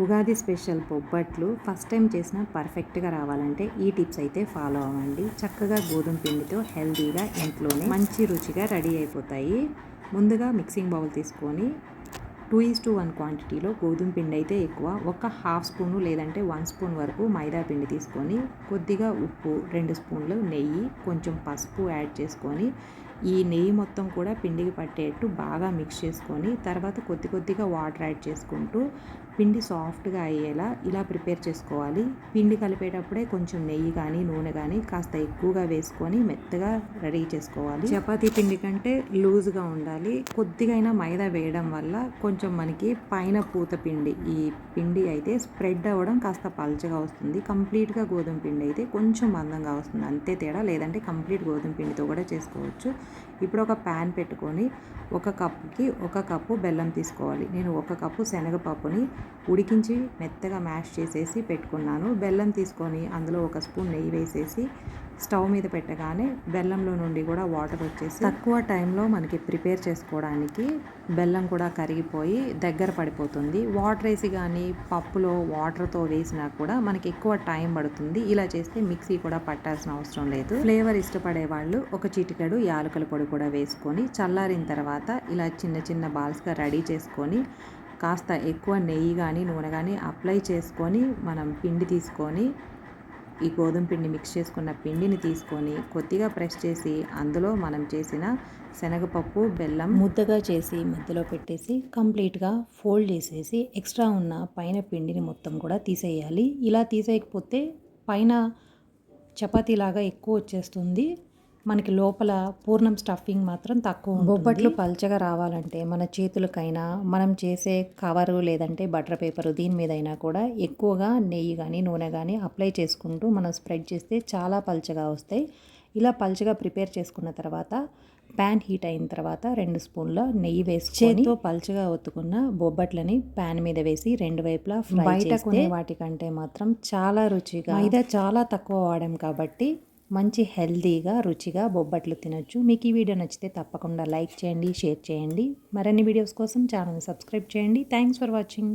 Ugadi special bobbatlu first time చేసిన పర్ఫెక్ట్గా రావాలంటే ఈ టిప్స్ అయితే ఫాలో అవ్వండి. చక్కగా గోధుమ పిండితో హెల్తీగా ఇంట్లోనే మంచి రుచిగా రెడీ అయిపోతాయి. ముందుగా మిక్సింగ్ బౌల్ తీసుకొని టూ ఈస్ టు వన్ క్వాంటిటీలో గోధుమ పిండి అయితే ఎక్కువ ఒక హాఫ్ స్పూను లేదంటే వన్ స్పూన్ వరకు మైదా పిండి తీసుకొని కొద్దిగా ఉప్పు రెండు స్పూన్లు నెయ్యి కొంచెం పసుపు యాడ్ చేసుకొని ఈ నెయ్యి మొత్తం కూడా పిండికి పట్టేట్టు బాగా మిక్స్ చేసుకొని తర్వాత కొద్ది కొద్దిగా వాటర్ యాడ్ చేసుకుంటూ పిండి సాఫ్ట్గా అయ్యేలా ఇలా ప్రిపేర్ చేసుకోవాలి. పిండి కలిపేటప్పుడే కొంచెం నెయ్యి కానీ నూనె కానీ కాస్త ఎక్కువగా వేసుకొని మెత్తగా రెడీ చేసుకోవాలి. చపాతీ పిండి కంటే లూజ్గా ఉండాలి. కొద్దిగైనా మైదా వేయడం వల్ల కొంచెం మనకి పైన పూత పిండి ఈ పిండి అయితే స్ప్రెడ్ అవ్వడం కాస్త పల్చగా వస్తుంది. కంప్లీట్గా గోధుమ పిండి అయితే కొంచెం మందంగా వస్తుంది. అంతే తేడా. లేదంటే కంప్లీట్ గోధుమ పిండితో కూడా చేసుకోవచ్చు. ఇప్పుడు ఒక ప్యాన్ పెట్టుకొని ఒక కప్పుకి ఒక కప్పు బెల్లం తీసుకోవాలి. నేను ఒక కప్పు శనగపప్పుని ఉడికించి మెత్తగా మ్యాష్ చేసేసి పెట్టుకున్నాను. బెల్లం తీసుకొని అందులో ఒక స్పూన్ నెయ్యి వేసేసి స్టవ్ మీద పెట్టగానే బెల్లంలో నుండి కూడా వాటర్ వచ్చేసి తక్కువ టైంలో మనకి ప్రిపేర్ చేసుకోవడానికి బెల్లం కూడా కరిగిపోయి దగ్గర పడిపోతుంది. వాటర్ వేసి కానీ పప్పులో వాటర్తో వేసినా కూడా మనకి ఎక్కువ టైం పడుతుంది. ఇలా చేస్తే మిక్సీ కూడా పట్టాల్సిన అవసరం లేదు. ఫ్లేవర్ ఇష్టపడే వాళ్ళు ఒక చిటికెడు యాలకుల పొడి కూడా వేసుకొని చల్లారిన తర్వాత ఇలా చిన్న చిన్న బాల్స్గా రెడీ చేసుకొని కాస్త ఎక్కువ నెయ్యి కానీ నూనె కానీ అప్లై చేసుకొని మనం పిండి తీసుకొని ఈ గోధుమ పిండి మిక్స్ చేసుకున్న పిండిని తీసుకొని కొద్దిగా ప్రెస్ చేసి అందులో మనం చేసిన శనగపప్పు బెల్లం ముద్దగా చేసి మధ్యలో పెట్టేసి కంప్లీట్గా ఫోల్డ్ చేసేసి ఎక్స్ట్రా ఉన్న పైన పిండిని మొత్తం కూడా తీసేయాలి. ఇలా తీసేయకపోతే పైన చపాతీలాగా ఎక్కువ వచ్చేస్తుంది. మనకి లోపల పూర్ణం స్టఫింగ్ మాత్రం తక్కువ బొబ్బట్లు పల్చగా రావాలంటే మన చేతులకైనా మనం చేసే కవరు లేదంటే బటర్ పేపర్ దీని మీద అయినా కూడా ఎక్కువగా నెయ్యి కానీ నూనె కానీ అప్లై చేసుకుంటూ మనం స్ప్రెడ్ చేస్తే చాలా పల్చగా వస్తాయి. ఇలా పల్చగా ప్రిపేర్ చేసుకున్న తర్వాత ప్యాన్ హీట్ అయిన తర్వాత రెండు స్పూన్ల నెయ్యి వేసి చేతితో పల్చగా ఒత్తుకున్న బొబ్బట్లని ప్యాన్ మీద వేసి రెండు వైపులా ఫ్రై బయట కొనే వాటికంటే మాత్రం చాలా రుచిగా మైదా చాలా తక్కువ వాడాం కాబట్టి మంచి హెల్తీగా రుచిగా బొబ్బట్లు తినొచ్చు. మీకు ఈ వీడియో నచ్చితే తప్పకుండా లైక్ చేయండి షేర్ చేయండి. మరిన్ని వీడియోస్ కోసం ఛానల్ని సబ్స్క్రైబ్ చేయండి. Thanks for watching.